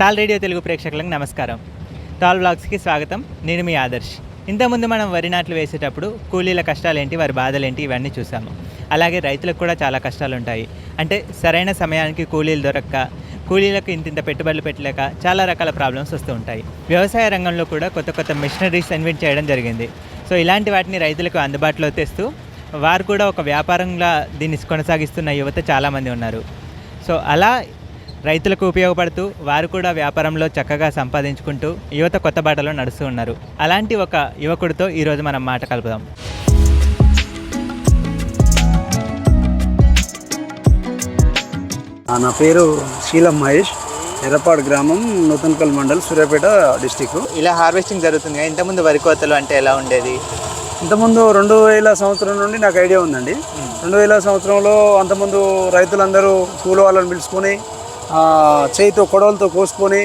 తాల్ radio Telugu ప్రేక్షకులకు నమస్కారం. Tall బ్లాగ్స్కి స్వాగతం. నేను మీ ఆదర్శ్. ఇంతకుముందు మనం వరి నాట్లు వేసేటప్పుడు కూలీల కష్టాలేంటి వారి బాధలేంటి ఇవన్నీ చూసాము. అలాగే రైతులకు కూడా చాలా కష్టాలు ఉంటాయి అంటే సరైన సమయానికి కూలీలు దొరక్క కూలీలకు ఇంతింత పెట్టుబడులు పెట్టలేక చాలా రకాల ప్రాబ్లమ్స్ వస్తూ ఉంటాయి. వ్యవసాయ రంగంలో కూడా కొత్త కొత్త మిషనరీస్ ఇన్వెంట్ చేయడం జరిగింది. సో ఇలాంటి వాటిని రైతులకు అందుబాటులో తెస్తూ వారు కూడా ఒక వ్యాపారంగా దీన్ని కొనసాగిస్తున్న యువత చాలామంది ఉన్నారు. సో అలా రైతులకు ఉపయోగపడుతూ వారు కూడా వ్యాపారంలో చక్కగా సంపాదించుకుంటూ యువత కొత్త బాటలో నడుస్తూ ఉన్నారు. అలాంటి ఒక యువకుడితో ఈరోజు మనం మాట కలుపుదాం. నా పేరు శీలం మహేష్. ఎర్రపాడు గ్రామం నూతన్కల్ మండల్ సూర్యాపేట డిస్టిక్ ఇలా హార్వెస్టింగ్ జరుగుతుంది ఇంతకుముందు వరి కోతలు అంటే ఎలా ఉండేది? ఇంతకుముందు రెండు వేల సంవత్సరం నుండి నాకు ఐడియా ఉందండి. రెండు వేల సంవత్సరంలో అంతకుముందు రైతులందరూ కూలి వాళ్ళని పిలుచుకొని చేయితో కొడవలతో కోసుకొని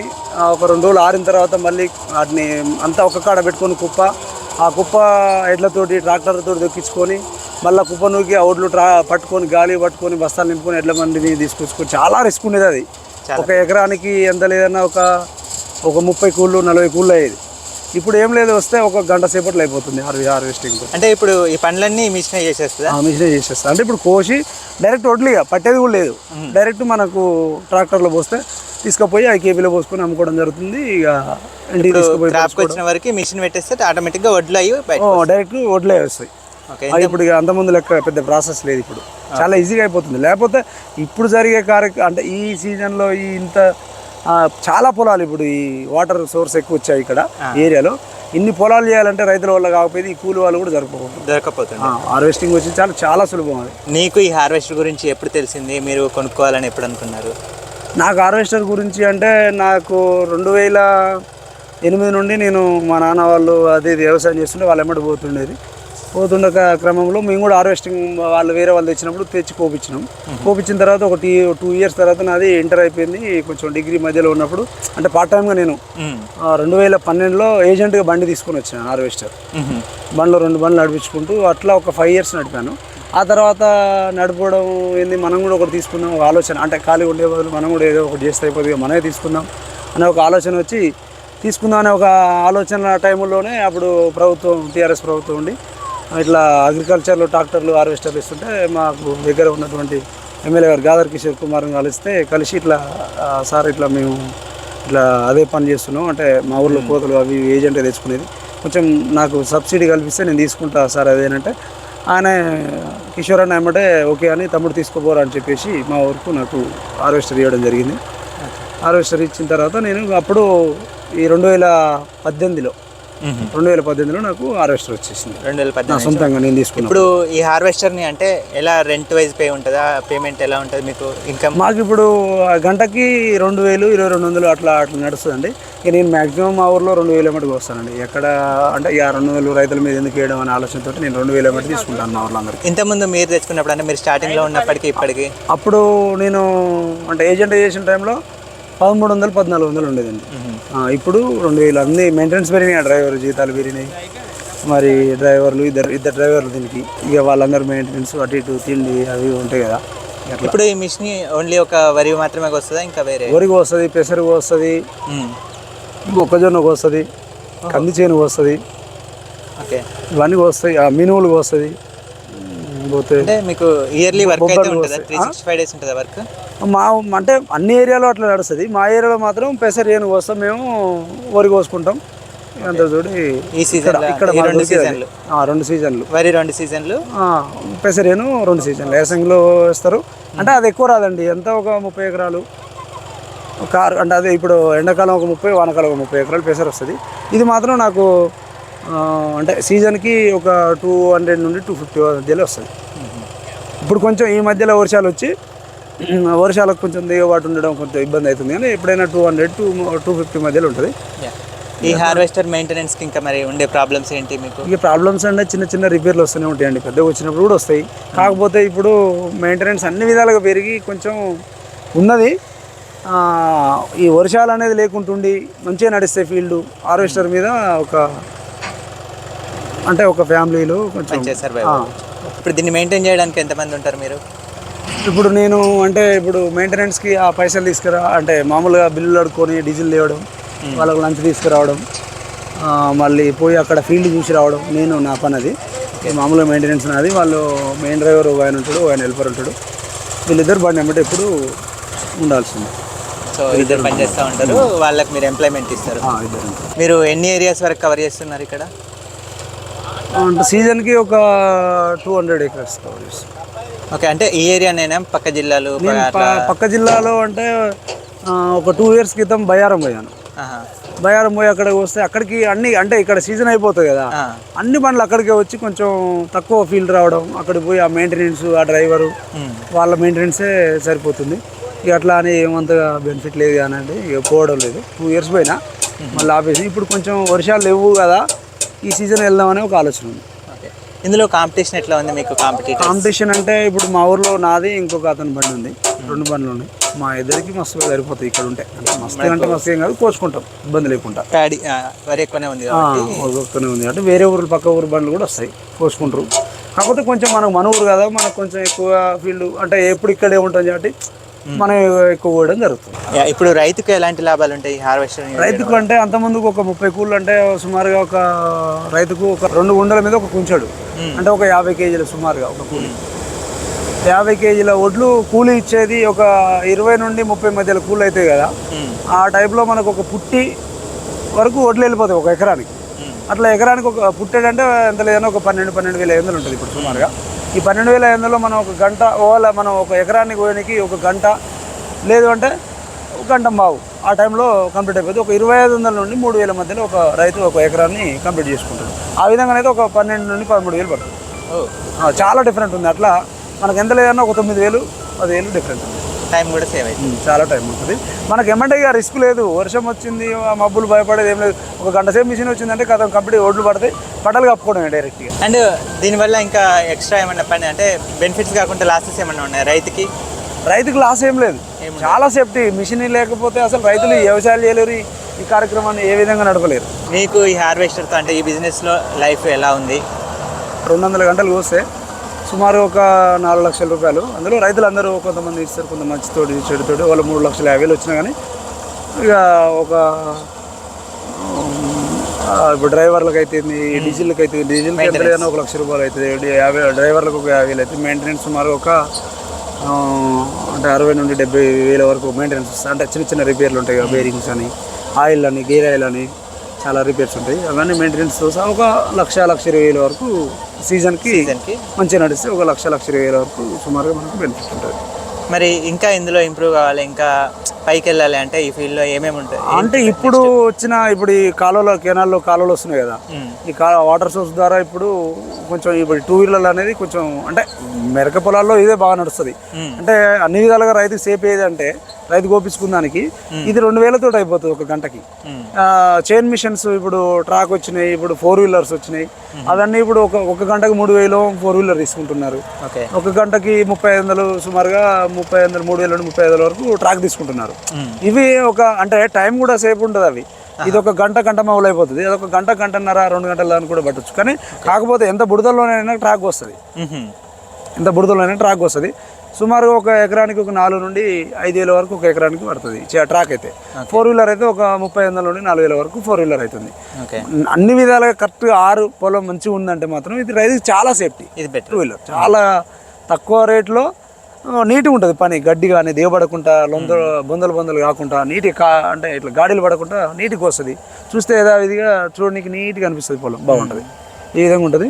ఒక రెండు రోజులు ఆరిన తర్వాత మళ్ళీ వాటిని అంతా ఒక కాడ పెట్టుకొని కుప్ప ఆ కుప్ప ఎడ్లతోటి ట్రాక్టర్లతో దొక్కించుకొని మళ్ళీ కుప్ప నూకి ఆ ఒడ్లు ట్రా పట్టుకొని గాలి పట్టుకొని బస్తాలు నింపుకొని ఎడ్ల మందిని తీసుకొచ్చుకొని చాలా రిస్క్ ఉండేది అది. ఒక ఎకరానికి ఎంత లేదన్నా ఒక ఒక ముప్పై కూళ్ళు నలభై కూళ్ళు అయ్యేది. ఇప్పుడు ఏం లేదు వస్తే ఒక గంట సేపట్లో అయిపోతుంది హార్వె హార్వెస్టింగ్ అంటే ఇప్పుడు ఈ పండ్లన్నీ మిషన్ చేసేస్తుందా? ఆ మిషనే చేసేస్తా. అంటే ఇప్పుడు కోసి డైరెక్ట్ వడ్లుగా పట్టేది కూడా లేదు. డైరెక్ట్ మనకు ట్రాక్టర్లో పోస్తే తీసుకుపోయి ఆ కేబీలో పోసుకొని అమ్ముకోవడం జరుగుతుంది ఇక ఇంటికి తీసుకుపోయి క్రాప్కి వచ్చిన వరకు మిషన్ పెట్టేస్తే ఆటోమేటిక్గా వడ్లు అయ్యి డైరెక్ట్ వడ్లే వస్తాయి. ఇప్పుడు ఇక అంతకుముందు లెక్క పెద్ద ప్రాసెస్ లేదు ఇప్పుడు. చాలా ఈజీగా అయిపోతుంది. లేకపోతే ఇప్పుడు జరిగే కార్య అంటే ఈ సీజన్లో ఈ ఇంత చాలా పొలాలు ఇప్పుడు ఈ వాటర్ సోర్స్ ఎక్కువ వచ్చాయి ఇక్కడ ఏరియాలో. ఇన్ని పొలాలు చేయాలంటే రైతుల వల్ల కాకపోతే ఈ కూలి వాళ్ళు కూడా జరుపుకోకుండా దొరకపోతుంది హార్వెస్టింగ్ వచ్చి చాలా చాలా సులభం అది. నీకు ఈ హార్వెస్టర్ గురించి ఎప్పుడు తెలిసింది? మీరు కొనుక్కోవాలని ఎప్పుడు అనుకున్నారు? నాకు హార్వెస్టర్ గురించి అంటే నాకు రెండు వేల ఎనిమిది నుండి నేను మా నాన్న వాళ్ళు అది వ్యవసాయం చేస్తుంటే వాళ్ళ ఎమ్మడి పోతుండేది. పోతుండే క్రమంలో మేము కూడా హార్వెస్టింగ్ వాళ్ళు వేరే వాళ్ళు తెచ్చినప్పుడు తెచ్చి కోపించినాం. కోపించిన తర్వాత ఒక టీ టూ ఇయర్స్ తర్వాత నాది ఇంటర్ అయిపోయింది. కొంచెం డిగ్రీ మధ్యలో ఉన్నప్పుడు అంటే పార్ట్ టైంగా నేను రెండు వేల పన్నెండులో ఏజెంట్గా బండి తీసుకొని వచ్చినాను హార్వెస్టర్. బండ్లో రెండు బండ్లు నడిపించుకుంటూ అట్లా ఒక ఫైవ్ ఇయర్స్ నడిపాను. ఆ తర్వాత నడపడం ఏంది మనం కూడా ఒకటి తీసుకుందాం ఒక ఆలోచన అంటే ఖాళీ ఉండే బదులు మనం కూడా ఏదో ఒకటి చేస్తే అయిపోతుంది మనమే తీసుకుందాం అనే ఒక ఆలోచన వచ్చి తీసుకుందాం అనే ఒక ఆలోచన టైంలోనే అప్పుడు ప్రభుత్వం టీఆర్ఎస్ ప్రభుత్వం ఉండి ఇట్లా అగ్రికల్చర్లో ట్రాక్టర్లు హార్వెస్టర్లు ఇస్తుంటే మాకు దగ్గర ఉన్నటువంటి ఎమ్మెల్యే గారు గాదర్ కిషోర్ కుమార్ని కలిస్తే కలిసి ఇట్లా సార్ ఇట్లా మేము ఇట్లా అదే పని చేస్తున్నాం. అంటే మా ఊర్లో కోతలు అవి ఏజెంట్ తెచ్చుకునేది. కొంచెం నాకు సబ్సిడీ కల్పిస్తే నేను తీసుకుంటా సార్ అదేనంటే ఆయన కిషోర్ అన్న ఏమంటే ఓకే అని తమ్ముడు తీసుకోపోరా అని చెప్పేసి మా ఊరుకు నాకు హార్వెస్టర్ ఇవ్వడం జరిగింది. హార్వెస్టర్ ఇచ్చిన తర్వాత నేను అప్పుడు ఈ రెండు వేల పద్దెనిమిదిలో. రెండు వేల పద్దెనిమిదిలో నాకు హార్వెస్టర్ వచ్చేసింది. రెండు వేల పద్దెనిమిది సొంతంగా నేను తీసుకున్నాను. ఇప్పుడు ఈ హార్వెస్టర్ని అంటే ఎలా రెంట్ వైజ్ పే ఉంటుందా? పేమెంట్ ఎలా ఉంటుంది మీకు ఇన్కమ్ మాకు ఇప్పుడు ఆ గంటకి రెండు వేలు ఇరవై రెండు వందలు అట్లా అట్లా నడుస్తుందండి. ఇక నేను మాక్సిమం మా ఊర్లో రెండు వేల మటుకు వస్తానండి. ఎక్కడ అంటే ఇక రెండు వేలు రైతుల మీద ఎందుకు వేయడం అనే ఆలోచనతో నేను రెండు వేల మటుకు తీసుకుంటాను మా ఊర్లో అందరికి ఇంతకుముందు మీరు తెచ్చుకున్నప్పుడు అంటే మీరు స్టార్టింగ్లో ఉన్నప్పటికీ ఇప్పటికి? అప్పుడు నేను అంటే ఏజెంట్ చేసిన టైంలో పదమూడు వందలు పద్నాలుగు వందలు ఉండేదండి. ఇప్పుడు రెండు వేలు అన్ని మెయింటెనెన్స్ పెరిగినాయి డ్రైవర్ జీతాలు పెరిగినాయి. మరి డ్రైవర్లు ఇద్దరు ఇద్దరు డ్రైవర్లు దీనికి. ఇక వాళ్ళందరూ మెయింటెనెన్స్ అటు ఇటు తిండి అవి ఉంటాయి కదా. ఇప్పుడు ఈ మిషన్ ఓన్లీ ఒక వరి మాత్రమే వస్తుందా ఇంకా వేరే? వరికి వస్తుంది పెసరికి వస్తుంది మ్మ్. మొక్కజొన్నకు వస్తుంది కంది చేనుకు వస్తుంది ఓకే. ఇవన్నీ వస్తాయి ఆ మినువులకు వస్తుంది పోతే అంటే మీకు ఇయర్లీ వర్క్ అయితే ఉంటుందా. త్రీ సిక్స్టీ ఫైవ్ డేస్ ఉంటుందా వర్క్ మా అంటే అన్ని ఏరియాలో అట్లా నడుస్తుంది. మా ఏరియాలో మాత్రం పెసర ఏనుగు వస్తాం మేము వరి కోసుకుంటాం. అంత చూడి ఈ సీజన్ ఇక్కడ రెండు. సీజన్లు రెండు సీజన్లు వరి రెండు సీజన్లు పెసరేను రెండు సీజన్లు వేసంగిలో వేస్తారు. అంటే అది ఎక్కువ రాదండి. ఎంత ఒక ముప్పై ఎకరాలు? ఒక ఆరు అంటే అదే ఇప్పుడు ఎండాకాలం ఒక ముప్పై వానకాలం ఒక ముప్పై ఎకరాలు పెసర వస్తుంది. ఇది మాత్రం నాకు అంటే సీజన్కి ఒక టూ హండ్రెడ్ నుండి టూ ఫిఫ్టీ మధ్యలో వస్తుంది. ఇప్పుడు కొంచెం ఈ మధ్యలో వర్షాలు వచ్చి వర్షాలకు కొంచెం దిగుబాటు ఉండడం కొంచెం ఇబ్బంది అవుతుంది కానీ ఎప్పుడైనా two hundred two two fifty మధ్యలో ఉంటుంది. ఈ హార్వెస్టర్ మెయింటెనెన్స్ ఇంకా మరి ఉండే ప్రాబ్లమ్స్ ఏంటి మీకు? ఇక ప్రాబ్లమ్స్ అంటే చిన్న చిన్న రిపేర్లు వస్తూనే ఉంటాయండి. పెద్దగా వచ్చినప్పుడు కూడా వస్తాయి. కాకపోతే ఇప్పుడు మెయింటెనెన్స్ అన్ని విధాలుగా పెరిగి కొంచెం ఉన్నది. ఈ వర్షాలు అనేది లేకుంటుండి మంచిగా నడిస్తే ఫీల్డ్ హార్వెస్టర్ మీద ఒక అంటే ఒక ఫ్యామిలీలో కొంచెం ఇప్పుడు దీన్ని మెయింటైన్ చేయడానికి ఎంతమంది ఉంటారు మీరు? ఇప్పుడు నేను అంటే ఇప్పుడు మెయింటెనెన్స్కి ఆ పైసలు తీసుకురా అంటే మామూలుగా బిల్లులు అడుక్కొని డీజిల్ తేవడం వాళ్ళకు లంచ్ తీసుకురావడం మళ్ళీ పోయి అక్కడ ఫీల్డ్ చూసి రావడం నేను నా పని అది మామూలుగా మెయింటెనెన్స్ నాది. వాళ్ళు మెయిన్ డ్రైవర్ ఒక ఆయన ఉంటాడు ఆయన హెల్పర్ ఉంటాడు. వీళ్ళిద్దరు బండి వెంబడి ఎప్పుడు ఉండాల్సిందే. సో ఇద్దరు పనిచేస్తూ ఉంటారు వాళ్ళకి మీరు ఎంప్లాయ్మెంట్ ఇస్తారు. మీరు ఎన్ని ఏరియాస్ వరకు కవర్ చేస్తున్నారు ఇక్కడ? సీజన్కి ఒక టూ హండ్రెడ్ ఏకర్స్ కవర్ చేస్తాం ఓకే అంటే ఈ ఏరియానైనా పక్క జిల్లాలు నేను ప- పక్క జిల్లాలో అంటే ఆ, ఒక టూ ఇయర్స్ క్రితం బయారం పోయాను ఆహా. బయారం పోయి అక్కడికి వస్తే అక్కడికి అన్ని అంటే ఇక్కడ సీజన్ అయిపోతుంది కదా ఆ. అన్ని బండ్లు అక్కడికే వచ్చి కొంచెం తక్కువ ఫీల్డ్ రావడం అక్కడికి పోయి ఆ మెయింటెనెన్స్ ఆ డ్రైవరు ఉమ్. వాళ్ళ మెయింటెనెన్సే సరిపోతుంది ఇక అట్లా అని ఏమంతగా బెనిఫిట్ లేదు కానీ అంటే ఇక పోవడం లేదు టూ ఇయర్స్ పోయినా మళ్ళీ ఆపేసి ఇప్పుడు కొంచెం వర్షాలు లేవు కదా ఈ సీజన్ వెళ్దామని ఒక ఆలోచన ఉంది ఇందులో కాంపిటీషన్ ఎట్లా ఉంది మీకు కాంపిటేటివ్ కాంపిటీషన్ అంటే ఇప్పుడు మా ఊర్లో నాది ఇంకొక అతని బండి ఉంది. రెండు బండ్లు ఉన్నాయి. మా ఇద్దరికి మస్తు సరిపోతాయి ఇక్కడ ఉంటే. అంటే మస్తు అంటే మస్తు ఏం కాదు కోసుకుంటాం ఇబ్బంది లేకుండా. ప్యాడీ వరి ఎక్కువనే ఉంది ఒక్కొక్కనే ఉంది. అంటే వేరే ఊరు పక్క ఊరు బండ్లు కూడా వస్తాయి. కోసుకుంటారు కాకపోతే కొంచెం మనకు మన ఊరు కదా మనకు కొంచెం ఎక్కువ ఫీల్డ్ అంటే ఎప్పుడు ఇక్కడే ఉంటుంది కాబట్టి మనం ఎక్కువ పోవడం జరుగుతుంది. ఇప్పుడు రైతుకు ఎలాంటి లాభాలు ఉంటాయి? హార్వెస్టర్ రైతుకు అంటే అంత ముందుకు ఒక ముప్పై కూళ్ళు అంటే సుమారుగా ఒక రైతుకు ఒక రెండు గుండెల మీద ఒక కుంచాడు. అంటే ఒక యాభై కేజీలు సుమారుగా ఒక కూలి. యాభై కేజీల వడ్లు కూలి ఇచ్చేది ఒక ఇరవై నుండి ముప్పై మధ్యలో కూలి అవుతాయి కదా. ఆ టైప్లో మనకు ఒక పుట్టి వరకు వడ్లు వెళ్ళిపోతాయి ఒక ఎకరానికి. అట్లా ఎకరానికి ఒక పుట్టేటంటే ఎంత లేదన్నా ఒక పన్నెండు పన్నెండు వేల ఐదు వందలు ఉంటుంది ఇప్పుడు సుమారుగా. ఈ పన్నెండు వేల ఐదు వందలు మనం ఒక గంట ఓల మనం ఒక ఎకరానికి పోయడానికి ఒక గంట లేదు అంటే ఒక గంట బావు ఆ టైంలో కంప్లీట్ అయిపోతుంది. ఒక ఇరవై ఐదు వందల నుండి మూడు వేల మధ్యలో ఒక రైతు ఒక ఎకరాన్ని కంప్లీట్ చేసుకుంటాడు. ఆ విధంగా అయితే ఒక పన్నెండు నుండి పదమూడు వేలు పడుతుంది చాలా డిఫరెంట్ ఉంది. అట్లా మనకు ఎంత లేదన్నా ఒక తొమ్మిది వేలు పది వేలు డిఫరెంట్ ఉంది. టైం కూడా సేవ్ అవుతుంది. చాలా టైం ఉంటుంది మనకి ఏమంటే ఇక రిస్క్ లేదు. వర్షం వచ్చింది ఆ మబ్బులు భయపడేది ఏం లేదు. ఒక గంట సేపు మిషన్ వచ్చిందంటే కథ కంప్లీట్ ఓట్లు పడతాయి. పట్టలు కప్పుకోవడమే డైరెక్ట్గా అండ్ దీనివల్ల ఇంకా ఎక్స్ట్రా ఏమన్నా పని అంటే బెనిఫిట్స్ కాకుండా లాసెస్ ఏమన్నా ఉన్నాయి రైతుకి? రైతుకు లాస్ ఏం లేదు. చాలా సేఫ్టీ. మిషన్ లేకపోతే అసలు రైతులు వ్యవసాయాలు చేయలేరు. ఈ- ఈ కార్యక్రమాన్ని ఏ విధంగా నడపలేరు. మీకు ఈ హార్వెస్టర్తో అంటే ఈ బిజినెస్లో లైఫ్ ఎలా ఉంది? రెండు వందల గంటలు కోస్తే సుమారు ఒక నాలుగు లక్షల రూపాయలు. అందులో రైతులు అందరూ కొంతమంది ఇస్తారు కొంత మంచితోటి చెడుతోటి. వాళ్ళ మూడు లక్షల యాభై వేలు వచ్చినా కానీ ఇక ఒక ఇప్పుడు డ్రైవర్లకు అవుతుంది డీజిల్కి అవుతుంది డీజిల్కి ఎంత ఒక లక్ష రూపాయలు అవుతుంది. యాభై డ్రైవర్లకు ఒక యాభై వేలు అవుతుంది. మెయింటెనెన్స్ సుమారు ఒక అంటే అరవై నుండి డెబ్బై వేల వరకు మెయింటెనెన్స్ అంటే చిన్న చిన్న రిపేర్లు ఉంటాయి బేరింగ్స్ అని ఆయిల్ అని గేర్ ఆయిల్ అని. చాలా రిపేర్స్ ఉంటాయి. అవన్నీ మెయింటెనెన్స్తో సహా ఒక లక్ష లక్ష ఇరవై వేల వరకు సీజన్కి మంచిగా నడిస్తే ఒక లక్ష లక్ష ఇరవై వేల వరకు సుమారుగా మనకు బెనిఫిట్ ఉంటుంది. మరి ఇంకా ఇందులో ఇంప్రూవ్ కావాలి ఇంకా పైకి వెళ్ళాలి అంటే ఈ ఫీల్డ్లో ఏమేమి ఉంటాయి? అంటే ఇప్పుడు వచ్చిన ఇప్పుడు ఈ కాలువలో కెనాల్లో కాలువలు వస్తున్నాయి కదా. మ్మ్. ఈ కా వాటర్ సోర్స్ ద్వారా ఇప్పుడు కొంచెం ఇప్పుడు టూ వీలర్లు అనేది కొంచెం అంటే మెరక పొలాల్లో ఇదే బాగా నడుస్తుంది. మ్మ్. అంటే అన్ని విధాలుగా రైతుకి సేఫ్ ఏది అంటే రైతు గోపించుకుందానికి ఇది రెండు వేలతో అయిపోతుంది ఒక గంటకి. చైన్ మిషన్స్ ఇప్పుడు ట్రాక్ వచ్చినాయి ఇప్పుడు ఫోర్ వీలర్స్ వచ్చినాయి. అవన్నీ ఇప్పుడు ఒక ఒక గంటకు మూడు వేలు ఫోర్ వీలర్ తీసుకుంటున్నారు. ఒక గంటకి ముప్పై ఐదు వందలు సుమారుగా ముప్పై వందలు మూడు వేల నుండి ముప్పై ఐదు వరకు ట్రాక్ తీసుకుంటున్నారు. ఇవి ఒక అంటే టైం కూడా సేపు ఉంటుంది అవి. ఇది ఒక గంట గంట మౌలు అయిపోతుంది. అది ఒక గంట గంటన్నర రెండు గంటల అని కూడా పట్టొచ్చు. కానీ కాకపోతే ఎంత బుడదల్లోనైనా ట్రాక్ వస్తుంది. ఎంత బుడదలోనైనా ట్రాక్ వస్తుంది. సుమారుగా ఒక ఎకరానికి ఒక నాలుగు నుండి ఐదు వేల వరకు ఒక ఎకరానికి పడుతుంది. ట్రాక్ అయితే. ఫోర్ వీలర్ అయితే ఒక ముప్పై వందల నుండి నాలుగు వేల వరకు ఫోర్ వీలర్ అవుతుంది. అన్ని విధాలుగా కరెక్ట్గా ఆరు పొలం మంచిగా ఉందంటే మాత్రం ఇది రైతుకి చాలా సేఫ్టీ. ఇది బెటర్ టూ వీలర్ చాలా తక్కువ రేట్లో నీట్గా ఉంటుంది పని. గడ్డి కానీ దేవబడకుండా లొంద బొందలు బొందలు కాకుండా నీటి కా అంటే ఇట్లా గాడీలు పడకుండా నీట్గా వస్తుంది చూస్తే యథావిధిగా చూడడానికి నీట్గా అనిపిస్తుంది పొలం. బాగుంటుంది. ఈ విధంగా ఉంటుంది.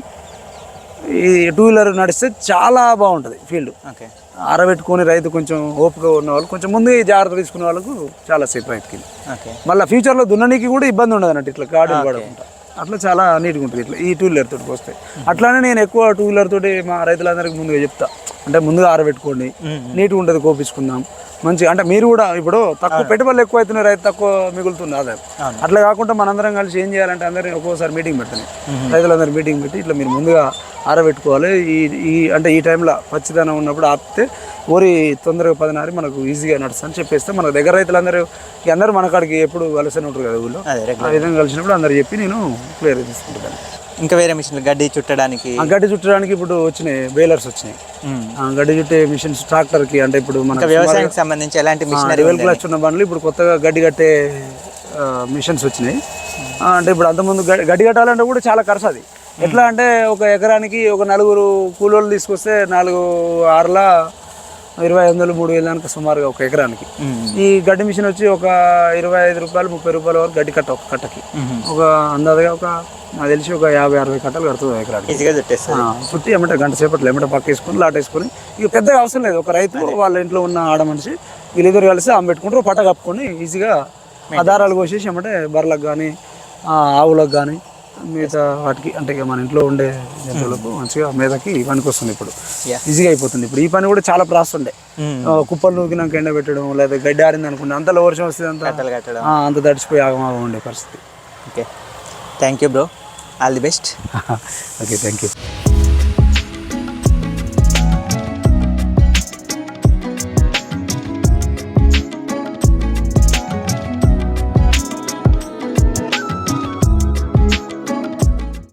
ఈ టూ వీలర్ నడిస్తే చాలా బాగుంటుంది ఫీల్డ్. ఓకే. ఆరబెట్టుకొని రైతు కొంచెం ఓపిక ఉన్న వాళ్ళు కొంచెం ముందు జాగ్రత్త తీసుకునే వాళ్ళకు చాలా సేఫ్ రైతుకి ఓకే. మళ్ళీ ఫ్యూచర్లో దున్ననీకి కూడా ఇబ్బంది ఉండదు అన్నట్టు ఇట్లా గాడులు పడకుండా అట్లా చాలా నీట్గా ఉంటుంది ఇట్లా. ఈ టూ వీలర్ తోటి వస్తే. అట్లానే నేను ఎక్కువ టూ వీలర్ తోటి మా రైతులందరికీ ముందుగా చెప్తా. అంటే ముందుగా ఆరబెట్టుకోండి. నీట్గా ఉంటుంది కోపించుకుందాం. మంచి అంటే మీరు కూడా ఇప్పుడు తక్కువ పెట్టుబడులు ఎక్కువ అవుతున్నాయి రైతు తక్కువ మిగులుతుంది? ఆదాయం అట్లా కాకుండా మనందరం కలిసి ఏం చేయాలంటే అందరినీ ఒక్కోసారి మీటింగ్ పెట్టండి రైతులందరూ మీటింగ్ పెట్టి ఇట్లా మీరు ముందుగా ఆరబెట్టుకోవాలి. ఈ ఈ అంటే ఈ టైంలో పచ్చిదనం ఉన్నప్పుడు ఆపితే ఊరి తొందరగా పదినారి మనకు ఈజీగా నడుస్తుంది చెప్పేస్తే మన దగ్గర రైతులందరూ అందరూ మన కాడికి ఎప్పుడు కలిసి ఉంటారు కదా ఊళ్ళో? ఆ విధంగా కలిసినప్పుడు అందరు చెప్పి నేను క్లియర్ తీసుకుంటాను. ఇంకా వేరే మిషన్లు గడ్డి చుట్టడానికి. గడ్డి చుట్టడానికి ఇప్పుడు వచ్చినాయి బేలర్స్ వచ్చినాయి. గడ్డి చుట్టే మిషన్స్ ట్రాక్టర్కి అంటే ఇప్పుడు మన వ్యవసాయానికి సంబంధించి ఎలాంటి మిషనరీ ట్వెల్వ్ క్లాస్ ఉన్న బండ్లు ఇప్పుడు కొత్తగా గడ్డి కట్టే మిషన్స్ వచ్చినాయి. అంటే ఇప్పుడు అంతకుముందు గడ్డి కట్టాలంటే కూడా చాలా ఖర్చు అది. ఎట్లా అంటే ఒక ఎకరానికి ఒక నలుగురు కూలోళ్ళు తీసుకొస్తే నాలుగు ఆరుల ఇరవై ఐదు వందలు మూడు వేల దానికి సుమారుగా ఒక ఎకరానికి. ఈ గడ్డి మిషన్ వచ్చి ఒక ఇరవై ఐదు రూపాయలు ముప్పై రూపాయల వరకు గడ్డి కట్ట ఒక కట్టకి. ఒక అందాజగా ఒక నాకు తెలిసి ఒక యాభై అరవై కట్టలు కడుతుంది ఎకరానికి. ఈజీగా చుట్టి ఏమంటే గంట సేపట్లో ఏమంటే పక్క వేసుకొని లాట్ వేసుకొని ఇక పెద్దగా అవసరం లేదు. ఒక రైతు వాళ్ళ ఇంట్లో ఉన్న ఆడ మనిషి వీళ్ళిద్దరు కలిసి ఆమె పెట్టుకుంటారు పట్ట కప్పుకొని ఈజీగా ఆ దారాలు కోసేసి ఏమంటే బర్రెలకు కానీ ఆవులకు కానీ మిగతా వాటికి అంటే ఇక మన ఇంట్లో ఉండే జంతువులకు మంచిగా మీదకి పనికి వస్తుంది ఇప్పుడు. ఈజీగా అయిపోతుంది. ఇప్పుడు ఈ పని కూడా చాలా ప్రాసెస్ ఉండే. ఆ, కుప్పలు నూకినాక ఎండ పెట్టడం లేదా గడ్డి ఆరింది అనుకుంటే అంతలో వర్షం వస్తుంది అంత కట్టడం. అంత తడిచిపోయి ఆగమాగం ఉండే పరిస్థితి. Okay thank you bro all the best okay thank you